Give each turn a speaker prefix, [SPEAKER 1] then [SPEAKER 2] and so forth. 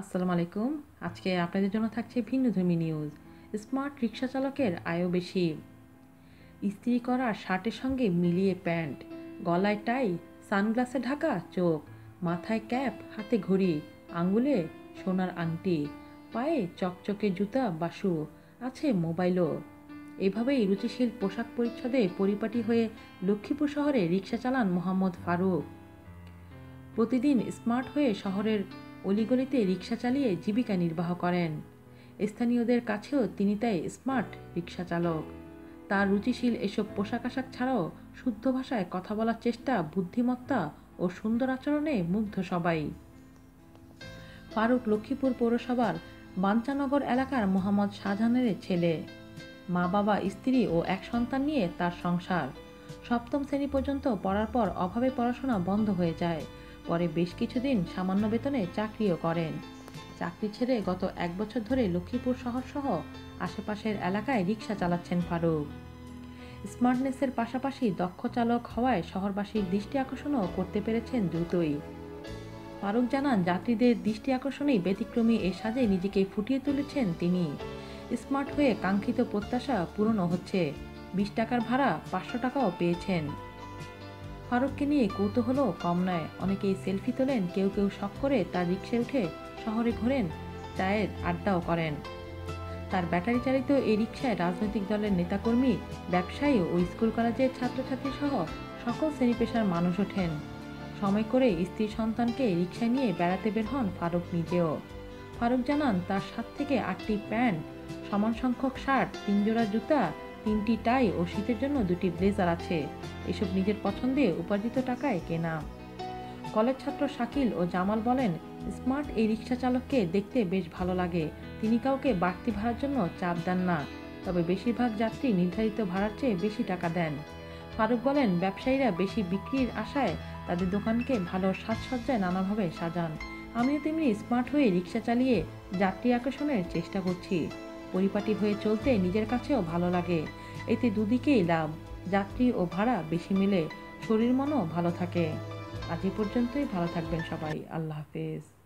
[SPEAKER 1] আসসালামু আলাইকুম। আজকে আপনাদের জন্য থাকছে ভিন্নধর্মী নিউজ স্মার্ট রিক্সা চালকের আয়ও বেশি। ইস্ত্রি করা শার্টের সঙ্গে মিলিয়ে প্যান্ট, গলায় টাই, সানগ্লাসে ঢাকা চোখ, মাথায় ক্যাপ, হাতে ঘড়ি আঙ্গুলে সোনার আংটি, পায়ে চকচকে জুতা বাসু আছে মোবাইলও। এভাবেই রুচিশীল পোশাক পরিচ্ছদে পরিপাটি হয়ে লক্ষ্মীপুর শহরে রিক্সা চালান মোহাম্মদ ফারুক। প্রতিদিন স্মার্ট হয়ে শহরের অলিগলিতে রিক্সা চালিয়ে জীবিকা নির্বাহ করেন। স্থানীয়দের কাছেও তিনি তাই স্মার্ট রিক্সা চালক। তার রুচিশীল এসব পোশাক আশাক ছাড়াও শুদ্ধ ভাষায় কথা বলার চেষ্টা, বুদ্ধিমত্তা ও সুন্দর আচরণে মুগ্ধ সবাই। ফারুক লক্ষ্মীপুর পৌরসভার বাঞ্চানগর এলাকার মোহাম্মদ শাহজাহানের ছেলে। মা বাবা, স্ত্রী ও এক সন্তান নিয়ে তার সংসার। সপ্তম শ্রেণি পর্যন্ত পড়ার পর অভাবে পড়াশোনা বন্ধ হয়ে যায়। পরে বেশ কিছুদিন সামান্য বেতনে চাকরিও করেন। চাকরি ছেড়ে গত এক বছর ধরে লক্ষ্মীপুর শহর সহ আশেপাশের এলাকায় রিক্সা চালাচ্ছেন ফারুক। স্মার্টনেসের পাশাপাশি দক্ষ চালক হওয়ায় শহরবাসীর দৃষ্টি আকর্ষণও করতে পেরেছেন দ্রুতই। ফারুক জানান, যাত্রীদের দৃষ্টি আকর্ষণেই ব্যতিক্রমী এ সাজে নিজেকে ফুটিয়ে তুলেছেন তিনি। স্মার্ট হয়ে কাঙ্ক্ষিত প্রত্যাশা পূরণও হচ্ছে। বিশ টাকার ভাড়া পাঁচশো টাকাও পেয়েছেন। ফারুককে নিয়ে কৌতূহলও কম নয়। অনেকেই সেলফি তোলেন, কেউ কেউ শখ করে তার রিক্সায় উঠে শহরে ঘোরেন, চায়ের আড্ডাও করেন। তার ব্যাটারি চালিত এই রিক্সায় রাজনৈতিক দলের নেতাকর্মী, ব্যবসায়ী ও স্কুল কলেজের ছাত্রছাত্রী সহ সকল শ্রেণি পেশার মানুষ ওঠেন। সময় করে স্ত্রী সন্তানকে রিক্সায় নিয়ে বেড়াতে বের হন ফারুক নিজেও। ফারুক জানান, তার সাত থেকে আটটি প্যান্ট, সমান সংখ্যক শার্ট তিন জোড়া জুতা তিনটি টাই ও শীতের জন্য দুটি ব্লেজার আছে। এসব নিজের পছন্দে উপার্জিত টাকায় কেনা। কলেজ ছাত্র শাকিল ও জামাল বলেন, স্মার্ট এই রিক্সা চালককে দেখতে বেশ ভালো লাগে। তিনি কাউকে বাড়তি ভাড়ার জন্য চাপ দেন না। তবে বেশিরভাগ যাত্রী নির্ধারিত ভাড়ার চেয়ে বেশি টাকা দেন। ফারুক বলেন, ব্যবসায়ীরা বেশি বিক্রির আশায় তাদের দোকানকে ভালো সাজসজ্জায় নানাভাবে সাজান। আমিও তেমনি স্মার্ট হয়ে রিক্সা চালিয়ে যাত্রী আকর্ষণের চেষ্টা করছি। পরিপাটি হয়ে চলতে নিজের কাছেও ভালো লাগে। এতে দুদিকেই লাভ, যাত্রী ও ভাড়া বেশি মিলে শরীর মনও ভালো থাকে। আজ এ পর্যন্তই, ভালো থাকবেন সবাই। আল্লাহ হাফেজ।